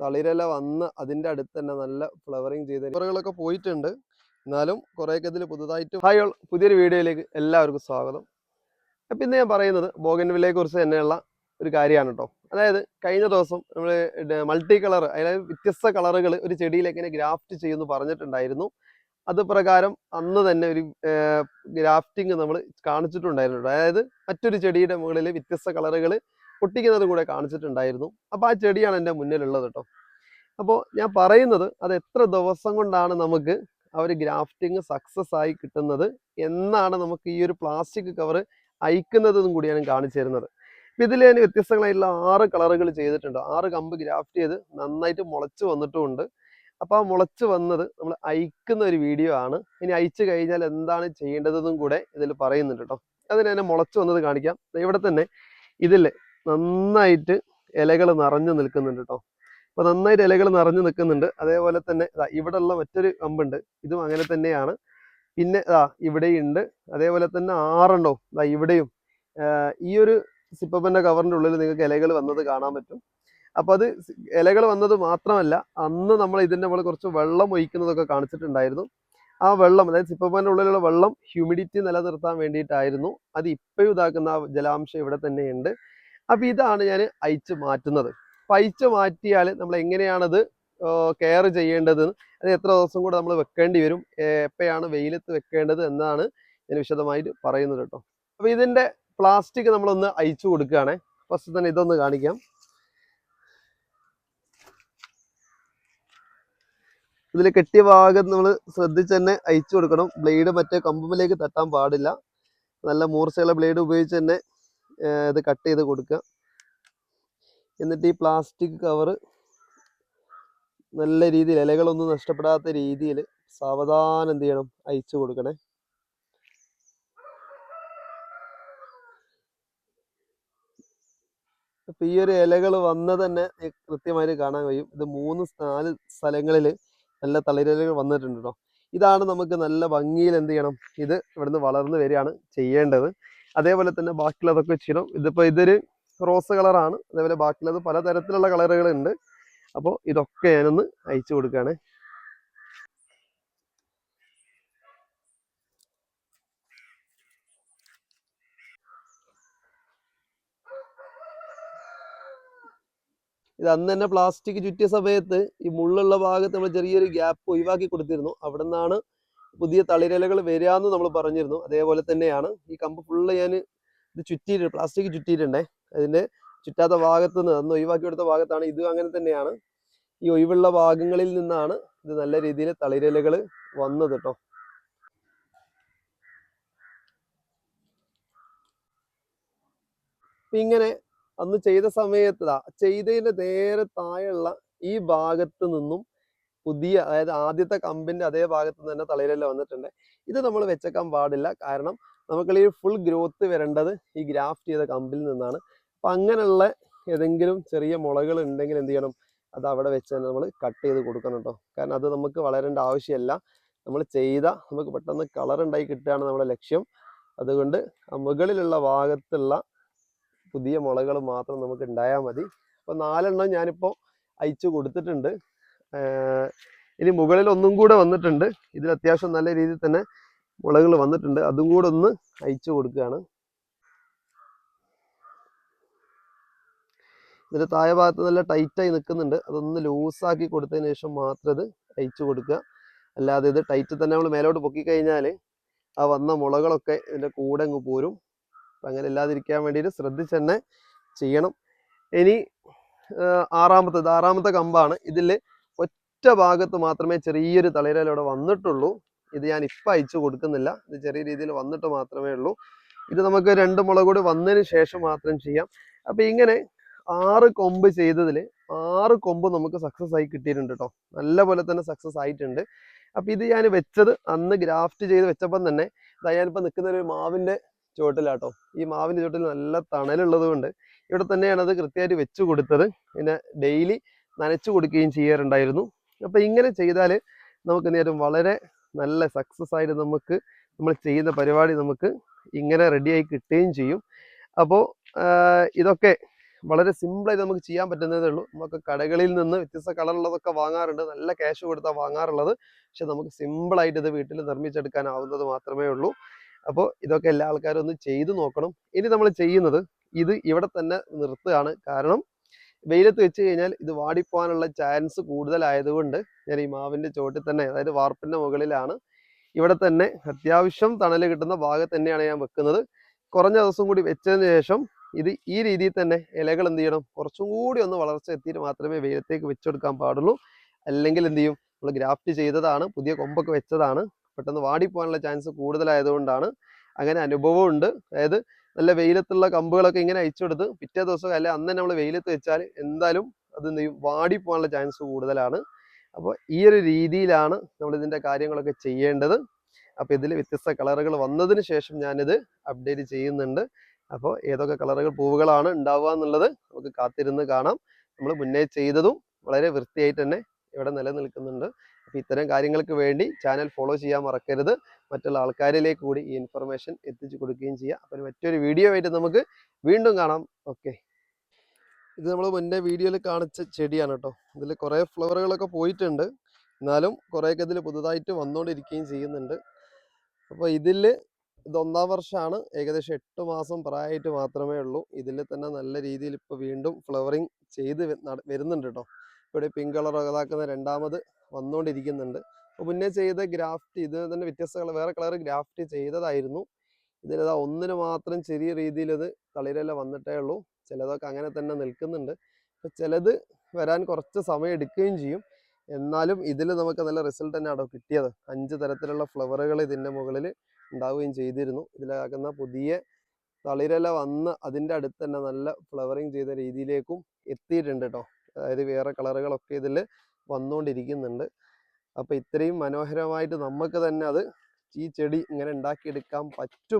തളിരില വന്ന് അതിന്റെ അടുത്ത് തന്നെ നല്ല ഫ്ലവറിങ് ചെയ്ത ഫ്ലവറുകളൊക്കെ പോയിട്ടുണ്ട്. എന്നാലും കുറേയൊക്കെ ഇതിൽ പുതുതായിട്ട് ഹായ് ഓൾ പുതിയൊരു വീഡിയോയിലേക്ക് എല്ലാവർക്കും സ്വാഗതം. അപ്പം ഇന്ന് ഞാൻ പറയുന്നത് ബോഗൻവില്ലയെ കുറിച്ച് തന്നെയുള്ള ഒരു കാര്യമാണ് കേട്ടോ അതായത് കഴിഞ്ഞ ദിവസം നമ്മൾ മൾട്ടി കളർ അതായത് വ്യത്യസ്ത കളറുകൾ ഒരു ചെടിയിലേക്ക് ഇങ്ങനെ ഗ്രാഫ്റ്റ് ചെയ്യുമെന്ന് പറഞ്ഞിട്ടുണ്ടായിരുന്നു. അത് പ്രകാരം അന്ന് തന്നെ ഒരു ഗ്രാഫ്റ്റിംഗ് നമ്മൾ കാണിച്ചിട്ടുണ്ടായിരുന്നു അതായത് മറ്റൊരു ചെടിയുടെ മുകളിൽ വ്യത്യസ്ത കളറുകൾ പൊട്ടിക്കുന്നത് കൂടെ കാണിച്ചിട്ടുണ്ടായിരുന്നു. അപ്പോൾ ആ ചെടിയാണ് എന്റെ മുന്നിലുള്ളത് കേട്ടോ അപ്പോൾ ഞാൻ പറയുന്നത് അത് എത്ര ദിവസം കൊണ്ടാണ് നമുക്ക് ആ ഒരു ഗ്രാഫ്റ്റിംഗ് സക്സസ് ആയി കിട്ടുന്നത് എന്നാണ് നമുക്ക് ഈ ഒരു പ്ലാസ്റ്റിക് കവർ അയക്കുന്നതെന്നും കൂടിയാണ് കാണിച്ചു തരുന്നത്. ഇതിൽ ഞാൻ വ്യത്യസ്തങ്ങളായിട്ടുള്ള ആറ് കളറുകൾ ചെയ്തിട്ടുണ്ട്. ആറ് കമ്പ് ഗ്രാഫ്റ്റ് ചെയ്ത് നന്നായിട്ട് മുളച്ചു വന്നിട്ടുമുണ്ട്. അപ്പോൾ ആ മുളച്ച് വന്നത് നമ്മൾ അയക്കുന്ന ഒരു വീഡിയോ ആണ്. ഇനി അയച്ചു കഴിഞ്ഞാൽ എന്താണ് ചെയ്യേണ്ടതെന്നും കൂടെ ഇതിൽ പറയുന്നുണ്ട് കേട്ടോ അതിന് തന്നെ മുളച്ച് വന്നത് കാണിക്കാം. ഇവിടെ തന്നെ ഇതിൽ നന്നായിട്ട് ഇലകൾ നിറഞ്ഞു നിൽക്കുന്നുണ്ട് കേട്ടോ അപ്പോൾ നന്നായിട്ട് ഇലകൾ നിറഞ്ഞു നിൽക്കുന്നുണ്ട്. അതേപോലെ തന്നെ ഇവിടെ ഉള്ള മറ്റൊരു കമ്പുണ്ട്. ഇതും അങ്ങനെ തന്നെയാണ്. പിന്നെ ഇതാ ഇവിടെയുണ്ട്. അതേപോലെ തന്നെ ആറുണ്ടോ ഇതാ ഇവിടെയും. ഈ ഒരു സിപ്പപ്പന്റെ കവറിന്റെ ഉള്ളിൽ നിങ്ങൾക്ക് ഇലകൾ വന്നത് കാണാൻ പറ്റും. അപ്പോൾ അത് ഇലകൾ വന്നത് മാത്രമല്ല അന്ന് നമ്മൾ ഇതിന്റെ നമ്മൾ കുറച്ച് വെള്ളം ഒഴിക്കുന്നതൊക്കെ കാണിച്ചിട്ടുണ്ടായിരുന്നു. ആ വെള്ളം അതായത് സിപ്പപ്പന്റെ ഉള്ളിലുള്ള വെള്ളം ഹ്യൂമിഡിറ്റി നിലനിർത്താൻ വേണ്ടിയിട്ടായിരുന്നു. അത് ഇപ്പോഴും ഇതാക്കുന്ന ആ ജലാംശം ഇവിടെ തന്നെയുണ്ട്. അപ്പോൾ ഇതാണ് ഞാൻ അയച്ച് മാറ്റുന്നത്. അപ്പം അയച്ച് മാറ്റിയാൽ നമ്മൾ എങ്ങനെയാണത് കെയർ ചെയ്യേണ്ടത്? അത് എത്ര ദിവസം കൂടെ നമ്മൾ വെക്കേണ്ടി വരും? എപ്പോഴാണ് വെയിലത്ത് വെക്കേണ്ടത് എന്നാണ് ഞാൻ വിശദമായിട്ട് പറയുന്നത് കേട്ടോ. അപ്പോൾ ഇതിന്റെ പ്ലാസ്റ്റിക് നമ്മളൊന്ന് അയച്ചു കൊടുക്കുകയാണേ. ഫസ്റ്റ് തന്നെ ഇതൊന്ന് കാണിക്കാം. ഇതിൽ കെട്ടിയ ഭാഗം നമ്മൾ ശ്രദ്ധിച്ച് തന്നെ അയച്ചു കൊടുക്കണം. ബ്ലേഡ് മറ്റേ കമ്പുമ്പിലേക്ക് തട്ടാൻ പാടില്ല. നല്ല മൂർച്ചയുള്ള ബ്ലേഡ് ഉപയോഗിച്ച് തന്നെ ഇത് കട്ട് ചെയ്ത് കൊടുക്കുക എന്നിട്ട് ഈ പ്ലാസ്റ്റിക് കവറ് നല്ല രീതിയിൽ ഇലകളൊന്നും നഷ്ടപ്പെടാത്ത രീതിയിൽ സാവധാനം എന്ത് ചെയ്യണം? അയച്ചു കൊടുക്കണേ. അപ്പൊ ഈ ഒരു ഇലകൾ വന്ന തന്നെ കൃത്യമായിട്ട് കാണാൻ കഴിയും. ഇത് മൂന്ന് നാല് സ്ഥലങ്ങളിൽ നല്ല തളിരലകൾ വന്നിട്ടുണ്ട് കേട്ടോ ഇതാണ് നമുക്ക് നല്ല ഭംഗിയിൽ എന്ത് ചെയ്യണം? ഇത് ഇവിടുന്ന് വളർന്നു വരികയാണ് ചെയ്യേണ്ടത്. അതേപോലെ തന്നെ ബാക്കിയുള്ളതൊക്കെ ചെയ്യണം ഇതിപ്പോൾ ഇതൊരു റോസ് കളറാണ് അതേപോലെ ബാക്കിയുള്ളത് പലതരത്തിലുള്ള കളറുകളുണ്ട് അപ്പോൾ ഇതൊക്കെ ഞാനൊന്ന് അയച്ചു കൊടുക്കുകയാണ് ഇത് അന്ന് തന്നെ പ്ലാസ്റ്റിക് ചുറ്റിയ സമയത്ത് ഈ മുള്ളുള്ള ഭാഗത്ത് നമ്മൾ ചെറിയൊരു ഗ്യാപ്പ് ഒഴിവാക്കി കൊടുത്തിരുന്നു. അവിടെ നിന്നാണ് പുതിയ തളിരിലകൾ വരാമെന്ന് നമ്മൾ പറഞ്ഞിരുന്നു. അതേപോലെ തന്നെയാണ് ഈ കമ്പ് ഫുള്ള് ഞാൻ ഇത് ചുറ്റിയിട്ട് പ്ലാസ്റ്റിക് ചുറ്റിയിട്ടുണ്ടേ. അതിന്റെ ചുറ്റാത്ത ഭാഗത്ത് നിന്ന് അന്ന് ഒഴിവാക്കി കൊടുത്ത ഭാഗത്താണ്. ഇതും അങ്ങനെ തന്നെയാണ്. ഈ ഒഴിവുള്ള ഭാഗങ്ങളിൽ നിന്നാണ് ഇത് നല്ല രീതിയിൽ തളിരിലകൾ വന്നത് കേട്ടോ ഇങ്ങനെ അന്ന് ചെയ്ത സമയത്ത് ചെയ്തതിന്റെ നേരെ താഴെയുള്ള ഈ ഭാഗത്ത് നിന്നും പുതിയ അതായത് ആദ്യത്തെ കമ്പിന്റെ അതേ ഭാഗത്ത് തന്നെ തളിരല്ല വന്നിട്ടുണ്ട്. ഇത് നമ്മൾ വെച്ചേക്കാൻ പാടില്ല. കാരണം നമുക്ക് ഈ ഫുൾ ഗ്രോത്ത് വരേണ്ടത് ഈ ഗ്രാഫ്റ്റ് ചെയ്ത കമ്പിൽ നിന്നാണ്. അപ്പൊ അങ്ങനെയുള്ള ഏതെങ്കിലും ചെറിയ മുളകൾ ഉണ്ടെങ്കിൽ എന്ത് ചെയ്യണം? അത് അവിടെ വെച്ച് തന്നെ നമ്മൾ കട്ട് ചെയ്ത് കൊടുക്കണം കേട്ടോ കാരണം അത് നമുക്ക് വളരേണ്ട ആവശ്യമില്ല. നമ്മൾ ചെയ്ത നമുക്ക് പെട്ടെന്ന് കളർ ഉണ്ടായി കിട്ടുകയാണ് നമ്മുടെ ലക്ഷ്യം. അതുകൊണ്ട് മുകളിലുള്ള ഭാഗത്തുള്ള പുതിയ മുളകൾ മാത്രം നമുക്ക് ഉണ്ടായാൽ മതി. അപ്പോൾ നാലെണ്ണം ഞാനിപ്പോൾ അയച്ചു കൊടുത്തിട്ടുണ്ട്. ഇനി മുകളിൽ ഒന്നും കൂടെ വന്നിട്ടുണ്ട്. ഇതിൽ അത്യാവശ്യം നല്ല രീതിയിൽ തന്നെ മുളകൾ വന്നിട്ടുണ്ട്. അതും കൂടെ ഒന്ന് അയച്ചു കൊടുക്കുകയാണ്. ഇതിന്റെ താഴെ ഭാഗത്ത് നല്ല ടൈറ്റായി നിൽക്കുന്നുണ്ട്. അതൊന്ന് ലൂസാക്കി കൊടുത്തതിന് ശേഷം മാത്രം ഇത് അയച്ചു കൊടുക്കുക. അല്ലാതെ ഇത് ടൈറ്റ് തന്നെ നമ്മൾ മേലോട്ട് പൊക്കി കഴിഞ്ഞാൽ ആ വന്ന മുളകളൊക്കെ ഇതിന്റെ കൂടെ അങ്ങ് പോരും. അപ്പം അങ്ങനെ ഇല്ലാതിരിക്കാൻ വേണ്ടിയിട്ട് ശ്രദ്ധിച്ച് തന്നെ ചെയ്യണം. ഇനി ആറാമത്തേത് ആറാമത്തെ ആറാമത്തെ കമ്പാണ്. ഇതിൽ ഒറ്റ ഭാഗത്ത് മാത്രമേ ചെറിയൊരു തളിരൽ ഇവിടെ വന്നിട്ടുള്ളൂ. ഇത് ഞാൻ ഇപ്പം അയച്ചു കൊടുക്കുന്നില്ല. ഇത് ചെറിയ രീതിയിൽ വന്നിട്ട് മാത്രമേ ഉള്ളൂ. ഇത് നമുക്ക് രണ്ട് മുളക് കൂടി വന്നതിന് ശേഷം മാത്രം ചെയ്യാം. അപ്പം ഇങ്ങനെ ആറ് കൊമ്പ് ചെയ്തതിൽ ആറ് കൊമ്പ് നമുക്ക് സക്സസ് ആയി കിട്ടിയിട്ടുണ്ട് കേട്ടോ നല്ല പോലെ തന്നെ സക്സസ് ആയിട്ടുണ്ട്. അപ്പം ഇത് ഞാൻ വെച്ചത് അന്ന് ഗ്രാഫ്റ്റ് ചെയ്ത് വെച്ചപ്പം തന്നെ ഇതാ ഞാനിപ്പോൾ നിൽക്കുന്ന ഒരു മാവിന്റെ ചുവട്ടിലാട്ടോ. ഈ മാവിന്റെ ചുവട്ടിൽ നല്ല തണലുള്ളത് കൊണ്ട് ഇവിടെ തന്നെയാണ് അത് കൃത്യമായിട്ട് വെച്ച് കൊടുത്തത്. പിന്നെ ഡെയിലി നനച്ചു കൊടുക്കുകയും ചെയ്യാറുണ്ടായിരുന്നു. അപ്പോൾ ഇങ്ങനെ ചെയ്താൽ നമുക്ക് നേരം വളരെ നല്ല സക്സസ് ആയിട്ട് നമുക്ക് നമ്മൾ ചെയ്യുന്ന പരിപാടി നമുക്ക് ഇങ്ങനെ റെഡിയായി കിട്ടുകയും ചെയ്യും. അപ്പോൾ ഇതൊക്കെ വളരെ സിമ്പിളായി നമുക്ക് ചെയ്യാൻ പറ്റുന്നതേ ഉള്ളൂ. നമുക്ക് കടകളിൽ നിന്ന് വ്യത്യസ്ത കളറുള്ളതൊക്കെ വാങ്ങാറുണ്ട്. നല്ല ക്യാഷ് കൊടുത്താൽ വാങ്ങാറുള്ളത്. പക്ഷെ നമുക്ക് സിമ്പിളായിട്ട് ഇത് വീട്ടിൽ നിർമ്മിച്ചെടുക്കാനാവുന്നത് മാത്രമേ ഉള്ളൂ. അപ്പോൾ ഇതൊക്കെ എല്ലാ ആൾക്കാരും ഒന്ന് ചെയ്തു നോക്കണം. ഇനി നമ്മൾ ചെയ്യുന്നത് ഇത് ഇവിടെ തന്നെ നിർത്തുകയാണ്. കാരണം വെയിലത്ത് വെച്ച് കഴിഞ്ഞാൽ ഇത് വാടിപ്പോകാനുള്ള ചാൻസ് കൂടുതലായതുകൊണ്ട് ഞാൻ ഈ മാവിന്റെ ചോട്ടിൽ തന്നെ അതായത് വാർപ്പിന്റെ മുകളിലാണ് ഇവിടെ തന്നെ അത്യാവശ്യം തണൽ കിട്ടുന്ന ഭാഗത്ത് തന്നെയാണ് ഞാൻ വെക്കുന്നത്. കുറഞ്ഞ ദിവസം കൂടി വെച്ചതിന് ശേഷം ഇത് ഈ രീതിയിൽ തന്നെ ഇലകൾ എന്ത് ചെയ്യണം? കുറച്ചും കൂടി ഒന്ന് വളർച്ച എത്തിയിട്ട് മാത്രമേ വെയിലത്തേക്ക് വെച്ചെടുക്കാൻ പാടുള്ളൂ. അല്ലെങ്കിൽ എന്ത് ചെയ്യും? നമ്മൾ ഗ്രാഫ്റ്റ് ചെയ്തതാണ് പുതിയ കൊമ്പൊക്കെ വെച്ചതാണ്. പെട്ടെന്ന് വാടിപ്പോകാനുള്ള ചാൻസ് കൂടുതലായതുകൊണ്ടാണ്. അങ്ങനെ അനുഭവമുണ്ട്. അതായത് നല്ല വെയിലത്തുള്ള കമ്പുകളൊക്കെ ഇങ്ങനെ അയച്ചു കൊടുത്ത് പിറ്റേ ദിവസം അല്ലെ അന്ന് നമ്മൾ വെയിലത്ത് വെച്ചാൽ എന്തായാലും അത് എന്ത് ചെയ്യും വാടിപ്പോകാനുള്ള ചാൻസ് കൂടുതലാണ്. അപ്പോൾ ഈ ഒരു രീതിയിലാണ് നമ്മൾ ഇതിന്റെ കാര്യങ്ങളൊക്കെ ചെയ്യേണ്ടത്. അപ്പോൾ ഇതിൽ വ്യത്യസ്ത കളറുകൾ വന്നതിന് ശേഷം ഞാനിത് അപ്ഡേറ്റ് ചെയ്യുന്നുണ്ട്. അപ്പോൾ ഏതൊക്കെ കളറുകൾ പൂവുകളാണ് ഉണ്ടാവുക എന്നുള്ളത് നമുക്ക് കാത്തിരുന്ന് കാണാം. നമ്മൾ മുന്നേ ചെയ്തതും വളരെ വൃത്തിയായിട്ട് തന്നെ ഇവിടെ നിലനിൽക്കുന്നുണ്ട്. അപ്പോൾ ഇത്തരം കാര്യങ്ങൾക്ക് വേണ്ടി ചാനൽ ഫോളോ ചെയ്യാൻ മറക്കരുത്. മറ്റുള്ള ആൾക്കാരിലേക്ക് കൂടി ഈ ഇൻഫർമേഷൻ എത്തിച്ചു കൊടുക്കുകയും ചെയ്യാം. അപ്പോൾ മറ്റൊരു വീഡിയോ ആയിട്ട് നമുക്ക് വീണ്ടും കാണാം. ഓക്കെ ഇത് നമ്മൾ മുന്നേ വീഡിയോയിൽ കാണിച്ച ചെടിയാണ് കേട്ടോ ഇതിൽ കുറേ ഫ്ലവറുകളൊക്കെ പോയിട്ടുണ്ട്. എന്നാലും കുറേയൊക്കെ ഇതിൽ പുതുതായിട്ട് വന്നുകൊണ്ടിരിക്കുകയും ചെയ്യുന്നുണ്ട്. അപ്പോൾ ഇതിൽ ഇത് ഒന്നാം വർഷമാണ് ഏകദേശം എട്ട് മാസം പ്രായമായിട്ട് മാത്രമേ ഉള്ളൂ. ഇതിൽ തന്നെ നല്ല രീതിയിൽ ഇപ്പോൾ വീണ്ടും ഫ്ലവറിങ് ചെയ്ത് വരുന്നുണ്ട് കേട്ടോ ഇവിടെ പിങ്ക് കളർ ഇതാക്കുന്ന രണ്ടാമത് വന്നുകൊണ്ടിരിക്കുന്നുണ്ട് അപ്പോൾ മുന്നേ ചെയ്ത ഗ്രാഫ്റ്റ് ഇത് തന്നെ വ്യത്യസ്ത വേറെ കളർ ഗ്രാഫ്റ്റ് ചെയ്തതായിരുന്നു. ഇതിലിതാ ഒന്നിന് മാത്രം ചെറിയ രീതിയിൽ ഇത് വന്നിട്ടേ ഉള്ളൂ. ചിലതൊക്കെ അങ്ങനെ തന്നെ നിൽക്കുന്നുണ്ട്. അപ്പോൾ ചിലത് വരാൻ കുറച്ച് സമയം എടുക്കുകയും ചെയ്യും. എന്നാലും ഇതിൽ നമുക്ക് നല്ല റിസൾട്ട് തന്നെയാണോ കിട്ടിയത്. അഞ്ച് തരത്തിലുള്ള ഫ്ലവറുകൾ ഇതിന്റെ മുകളിൽ ഉണ്ടാവുകയും ചെയ്തിരുന്നു. ഇതിലാക്കുന്ന പുതിയ തളിരല വന്ന് അതിന്റെ അടുത്ത് തന്നെ നല്ല ഫ്ലവറിങ് ചെയ്ത രീതിയിലേക്കും എത്തിയിട്ടുണ്ട് കേട്ടോ അതായത് വേറെ കളറുകളൊക്കെ ഇതിൽ വന്നുകൊണ്ടിരിക്കുന്നുണ്ട് അപ്പോൾ ഇത്രയും മനോഹരമായിട്ട് നമുക്ക് തന്നെ അത് ഈ ചെടി ഇങ്ങനെ ഉണ്ടാക്കിയെടുക്കാൻ പറ്റും